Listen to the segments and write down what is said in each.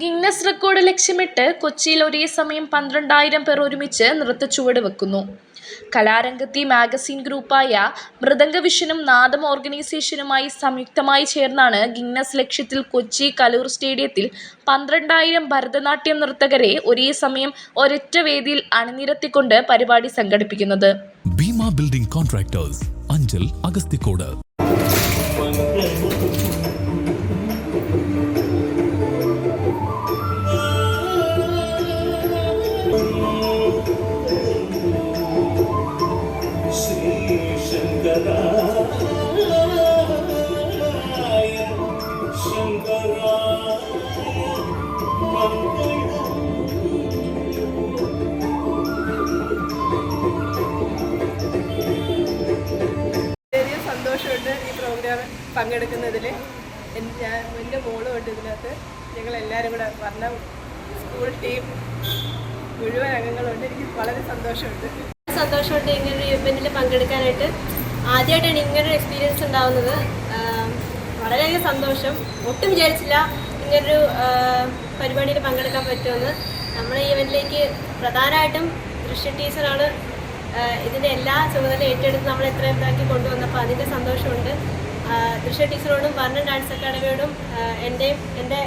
Guinness record ലക്ഷ്യമിട്ട് കൊച്ചിയിൽ ഒരേ സമയം പന്ത്രണ്ടായിരം പേർ ഒരുമിച്ച് നൃത്തച്ചുവട് വെക്കുന്നു. കലാരംഗത്തെ മാഗസിൻ ഗ്രൂപ്പായ മൃദംഗവിഷനും നാദം ഓർഗനൈസേഷനുമായി സംയുക്തമായി ചേർന്നാണ് ഗിന്നസ് ലക്ഷ്യത്തിൽ കൊച്ചി കലൂർ സ്റ്റേഡിയത്തിൽ പന്ത്രണ്ടായിരം ഭരതനാട്യം നർത്തകരെ ഒരേ സമയം ഒരൊറ്റ വേദിയിൽ അണിനിരത്തിക്കൊണ്ട് പരിപാടി സംഘടിപ്പിക്കുന്നത്. ബിൽഡിംഗ് കോൺട്രാക്ടേഴ്സ് അഞ്ചൽ അഗസ്തിക്കോട് പങ്കെടുക്കുന്നതിൽ ഞാൻ എന്റെ മോളുമുണ്ട് ഇതിനകത്ത് ഞങ്ങൾ എല്ലാവരും കൂടെ പറഞ്ഞ സ്കൂൾ ടീം മുഴുവൻ അംഗങ്ങളുണ്ട്. എനിക്ക് വളരെ സന്തോഷമുണ്ട്. സന്തോഷമുണ്ട് ഇങ്ങനെ ഒരു ഇവന്റിൽ പങ്കെടുക്കാനായിട്ട്. ആദ്യമായിട്ടാണ് ഇങ്ങനൊരു എക്സ്പീരിയൻസ് ഉണ്ടാവുന്നത്. വളരെയധികം സന്തോഷം. ഒട്ടും വിചാരിച്ചില്ല ഇങ്ങനൊരു പരിപാടിയിൽ പങ്കെടുക്കാൻ പറ്റുമെന്ന്. നമ്മുടെ ഈ ഇവന്റിലേക്ക് പ്രധാനമായിട്ടും ദൃശ്യ ടീച്ചറാണ് ഇതിന്റെ എല്ലാ ചുമതല ഏറ്റെടുത്ത് നമ്മൾ എത്ര ഇതാക്കി കൊണ്ടുവന്നപ്പോൾ അതിന്റെ സന്തോഷമുണ്ട്. ദൃശ്യ ടീച്ചറോടും വർണ ഡാൻസ് അക്കാഡമിയോടും എന്റെയും എന്റെ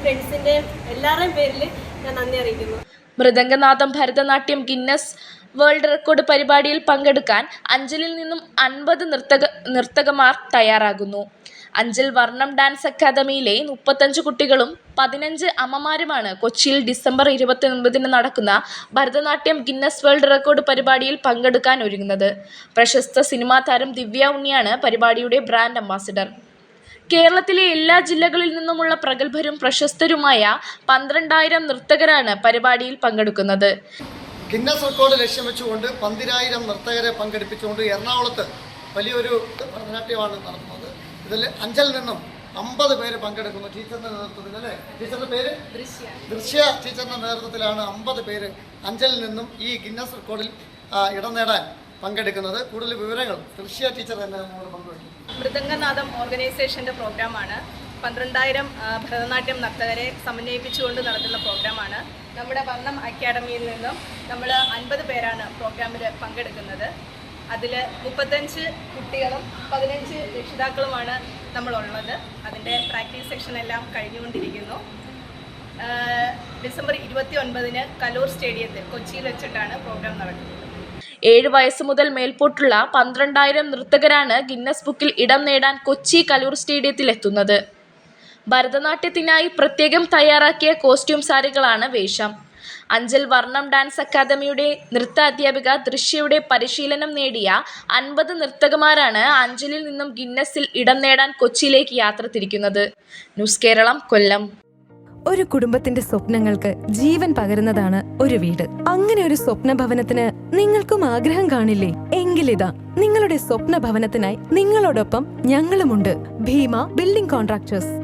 ഫ്രണ്ട്സിന്റെയും എല്ലാവരുടെയും പേരിൽ ഞാൻ നന്ദി അറിയിക്കുന്നു. Mridanganadam Bharatanatyam Guinness world record പരിപാടിയിൽ പങ്കെടുക്കാൻ അഞ്ചലിൽ നിന്നും അൻപത് നർത്തക നർത്തകമാർ തയ്യാറാകുന്നു. അഞ്ചൽ വർണം ഡാൻസ് അക്കാദമിയിലെ മുപ്പത്തഞ്ച് കുട്ടികളും പതിനഞ്ച് അമ്മമാരുമാണ് കൊച്ചിയിൽ ഡിസംബർ ഇരുപത്തിയൊൻപതിന് നടക്കുന്ന ഭരതനാട്യം ഗിന്നസ് വേൾഡ് റെക്കോർഡ് പരിപാടിയിൽ പങ്കെടുക്കാൻ ഒരുങ്ങുന്നത്. പ്രശസ്ത സിനിമാ താരം ദിവ്യ ഉണ്ണിയാണ് പരിപാടിയുടെ ബ്രാൻഡ് അംബാസിഡർ. കേരളത്തിലെ എല്ലാ ജില്ലകളിൽ നിന്നുമുള്ള പ്രഗത്ഭരും പ്രശസ്തരുമായ പന്ത്രണ്ടായിരം നൃത്തകരാണ് പരിപാടിയിൽ പങ്കെടുക്കുന്നത്. ഗിന്നസ് റെക്കോർഡ് ലക്ഷ്യം വെച്ചുകൊണ്ട് പന്തിരായിരം നർത്തകരെ പങ്കെടുപ്പിച്ചുകൊണ്ട് എറണാകുളത്ത് വലിയൊരു ഭരതനാട്യമാണ് നടത്തുന്നത്. ഇതിൽ അഞ്ചൽ നിന്നും അമ്പത് പേര് പങ്കെടുക്കുന്നു ടീച്ചറിന്റെ നേതൃത്വത്തിൽ അല്ലേ? ടീച്ചറിന്റെ പേര്? ദൃശ്യ. ടീച്ചറിന്റെ നേതൃത്വത്തിലാണ് അമ്പത് പേര് അഞ്ചലിൽ നിന്നും ഈ ഗിന്നസ് റെക്കോർഡിൽ ഇടം നേടാൻ പങ്കെടുക്കുന്നത്. കൂടുതൽ വിവരങ്ങൾ ദൃശ്യ ടീച്ചർ തന്നെ നമ്മളോട് പങ്കുവയ്ക്കും മൃദംഗനാഥം ഓർഗനൈസേഷന്റെ പ്രോഗ്രാമാണ്. പന്ത്രണ്ടായിരം ഭരതനാട്യം നർത്തകരെ സമന്വയിപ്പിച്ചുകൊണ്ട് നടത്തുന്ന പ്രോഗ്രാമാണ്. നമ്മുടെ വർണം അക്കാഡമിയിൽ നിന്നും നമ്മൾ അൻപത് പേരാണ് പ്രോഗ്രാമിൽ പങ്കെടുക്കുന്നത്. അതിൽ മുപ്പത്തഞ്ച് കുട്ടികളും പതിനഞ്ച് രക്ഷിതാക്കളുമാണ് നമ്മളുള്ളത്. അതിന്റെ പ്രാക്ടീസ് സെക്ഷൻ എല്ലാം കഴിഞ്ഞുകൊണ്ടിരിക്കുന്നു. ഡിസംബർ ഇരുപത്തി ഒൻപതിന് കലൂർ സ്റ്റേഡിയത്തിൽ കൊച്ചിയിൽ വെച്ചിട്ടാണ് പ്രോഗ്രാം നടക്കുന്നത്. ഏഴ് വയസ്സ് മുതൽ മേൽപോട്ടുള്ള പന്ത്രണ്ടായിരം നൃത്തകരാണ് ഗിന്നസ് ബുക്കിൽ ഇടം നേടാൻ കൊച്ചി കലൂർ സ്റ്റേഡിയത്തിൽ എത്തുന്നത് ഭരതനാട്യത്തിനായി പ്രത്യേകം തയ്യാറാക്കിയ കോസ്റ്റ്യൂം സാരികളാണ് വേഷം. അഞ്ചൽ വർണം ഡാൻസ് അക്കാദമിയുടെ നൃത്ത അധ്യാപിക ദൃശ്യയുടെ പരിശീലനം നേടിയ അൻപത് നർത്തകമാരാണ് അഞ്ചലിൽ നിന്നും ഗിന്നസിൽ ഇടം നേടാൻ കൊച്ചിയിലേക്ക് യാത്ര തിരിക്കുന്നത്. ന്യൂസ് കേരളം കൊല്ലം. ഒരു കുടുംബത്തിന്റെ സ്വപ്നങ്ങൾക്ക് ജീവൻ പകരുന്നതാണ് ഒരു വീട്. അങ്ങനെ ഒരു സ്വപ്ന ഭവനത്തിന് നിങ്ങൾക്കും ആഗ്രഹം കാണില്ലേ? എങ്കിലിതാ നിങ്ങളുടെ സ്വപ്ന ഭവനത്തിനായി നിങ്ങളോടൊപ്പം ഞങ്ങളുമുണ്ട്. Bhima building contractors.